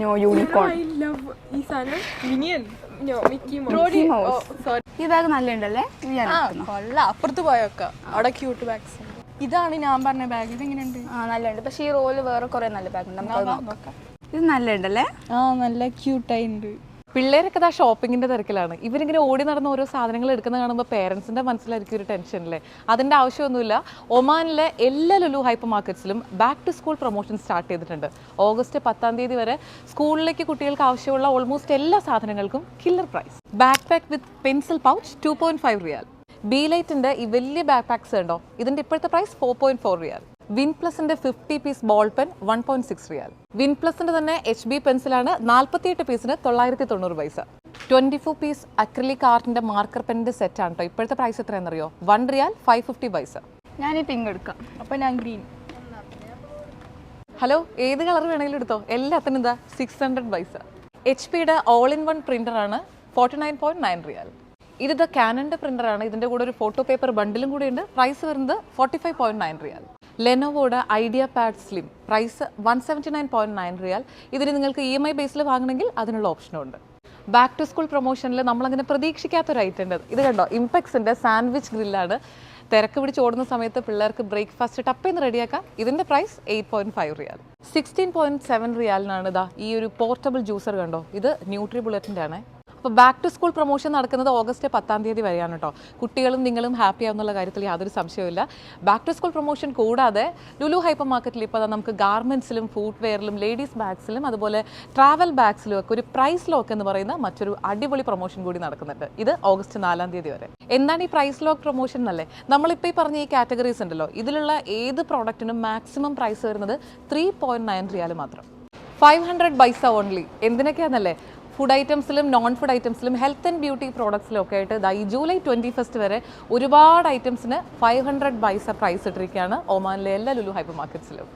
No unicorn ഈ bag നല്ല ഉണ്ടല്ലേ. കൊള്ളാം. അപ്പുറത്ത് പോയൊക്കെ. അവിടെ ക്യൂട്ട് ബാഗ്സ് ഇതാണ് ഞാൻ പറഞ്ഞ ബാഗ് ഇത് എങ്ങനെയുണ്ട് ആ നല്ലുണ്ട്. പക്ഷെ ഈ റോൽ വേറെ കുറേ നല്ല ബാഗ് ഉണ്ട്. നമുക്ക് നോക്കാം. ഇത് നല്ല ഉണ്ടല്ലേ ആ നല്ല ക്യൂട്ടായി ഉണ്ട് പിള്ളേരൊക്കെ ആ ഷോപ്പിങ്ങിന്റെ തിരക്കിലാണ്. ഇവരിങ്ങനെ ഓടി നടന്ന ഓരോ സാധനങ്ങൾ എടുക്കുന്ന കാണുമ്പോൾ പേരൻസിന്റെ മനസ്സിലായിരിക്കും ഒരു ടെൻഷൻ അല്ലേ അതിന്റെ ആവശ്യമൊന്നുമില്ല. ഒമാനിലെ എല്ലാ Lulu hyper മാർക്കറ്റ്സിലും back to school promotion start ചെയ്തിട്ടുണ്ട്. ഓഗസ്റ്റ് പത്താം തീയതി വരെ സ്കൂളിലേക്ക് കുട്ടികൾക്ക് ആവശ്യമുള്ള ഓൾമോസ്റ്റ് എല്ലാ സാധനങ്ങൾക്കും killer price back pack with pencil pouch two point five riyal B ലൈറ്റിന്റെ ഈ വലിയ ബാക്ക് പാക്സ് ഉണ്ടോ? ഇതിന്റെ ഇപ്പോഴത്തെ price four point four riyal win പ്ലസിന്റെ fifty piece ball pen one point six riyal win പ്ലസിന്റെ തന്നെ എച്ച് ബി പെൻസിലാണ് നാൽപ്പത്തിയെട്ട് പീസിന് തൊള്ളായിരത്തി തൊണ്ണൂറ് പൈസ. ട്വന്റി ഫോർ പീസ് അക്രിലിക് ആർട്ടിന്റെ മാർക്കർ പെന്റെ സെറ്റ് ആണ് കേട്ടോ ഇപ്പോഴത്തെ പ്രൈസ് എത്രയാണെന്നറിയോ? വൺ റിയാൽ ഫൈവ് ഫിഫ്റ്റി പൈസ. ഞാൻ ഈ പിങ്ക് എടുക്കാം. അപ്പൊ ഞാൻ ഗ്രീൻ ഹലോ ഏത് കളർ വേണമെങ്കിലും എടുത്തോ. എല്ലാത്തിനും ഇതാ സിക്സ് ഹൺഡ്രഡ് പൈസ. എച്ച് പിയുടെ ഓൾ ഇൻ വൺ പ്രിന്റർ ആണ് forty nine point nine riyal ഇത് ദ കാനന്റെ പ്രിന്റർ ആണ്. ഇതിന്റെ കൂടെ ഒരു ഫോട്ടോ പേപ്പർ ബണ്ടിലും കൂടി ഉണ്ട്. പ്രൈസ് വരുന്നത് forty five point nine riyal. ലെനോവോയുടെ IdeaPad slim price one seventy nine point nine riyal. ഇതിന് നിങ്ങൾക്ക് ഇ എം ഐ ബേസിൽ വാങ്ങണമെങ്കിൽ അതിനുള്ള ഓപ്ഷനും ഉണ്ട്. ബാക്ക് ടു സ്കൂൾ പ്രൊമോഷനിൽ നമ്മളങ്ങനെ പ്രതീക്ഷിക്കാത്ത ഒരു ഐറ്റം ഉണ്ട്. ഇത് കണ്ടോ? ഇംപെക്സിന്റെ സാൻഡ്വിച്ച് ഗ്രില്ലാണ് തിരക്ക് പിടിച്ച് ഓടുന്ന സമയത്ത് പിള്ളേർക്ക് ബ്രേക്ക്ഫാസ്റ്റ് ടപ്പേന്ന് റെഡിയാക്കാം. ഇതിന്റെ price eight point five riyal. Sixteen point seven റിയാലിനാണ് ഇതാ ഈ ഒരു പോർട്ടബിൾ ജ്യൂസർ കണ്ടോ? ഇത് ന്യൂട്രി ബുള്ളറ്റിന്റെ ആണ്. അപ്പോൾ ബാക്ക് ടു സ്കൂൾ പ്രൊമോഷൻ നടക്കുന്നത് ഓഗസ്റ്റ് പത്താം തീയതി വരെയാണ് കേട്ടോ കുട്ടികളും നിങ്ങളും ഹാപ്പി ആവുന്നുള്ള കാര്യത്തിൽ യാതൊരു സംശയവുമില്ല. ബാക്ക് ടു സ്കൂൾ പ്രൊമോഷൻ കൂടാതെ ലുലു ഹൈപ്പർ മാർക്കറ്റിൽ ഇപ്പോൾ നമുക്ക് ഗാർമെൻസിലും ഫുഡ് വെയറിലും ലേഡീസ് ബാഗ്സിലും അതുപോലെ ട്രാവൽ ബാഗ്സിലും ഒക്കെ ഒരു പ്രൈസ് ലോക്ക് എന്ന് പറയുന്ന മറ്റൊരു അടിപൊളി പ്രൊമോഷൻ കൂടി നടക്കുന്നുണ്ട്. ഇത് ഓഗസ്റ്റ് നാലാം തീയതി വരെ. എന്താണ് ഈ പ്രൈസ് ലോക്ക് പ്രൊമോഷൻ എന്നല്ലേ? നമ്മളിപ്പോൾ ഈ പറഞ്ഞ ഈ കാറ്റഗറീസ് ഉണ്ടല്ലോ. ഇതിലുള്ള ഏത് പ്രോഡക്റ്റിനും മാക്സിമം പ്രൈസ് വരുന്നത് ത്രീ പോയിന്റ് നയൻ റിയാൽ മാത്രം. ഫൈവ് ഹൺഡ്രഡ് ബൈസ ഓൺലി എന്തിനൊക്കെയാണെന്നല്ലേ ഫുഡ് ഐറ്റംസിലും നോൺ ഫുഡ് ഐറ്റംസിലും ഹെൽത്ത് ആൻഡ് ബ്യൂട്ടി പ്രോഡക്ട്സിലും ഒക്കെ ആയിട്ട് ഈ ജൂലൈ ട്വന്റി ഫസ്റ്റ് വരെ ഒരുപാട് ഐറ്റംസിന് ഫൈവ് ഹൺഡ്രഡ് ബൈസ പ്രൈസ് ഇട്ടിരിക്കുകയാണ്. ഒമാനിലെ എല്ലാ ലുലു ഹൈപ്പർ മാർക്കറ്റ്സിലും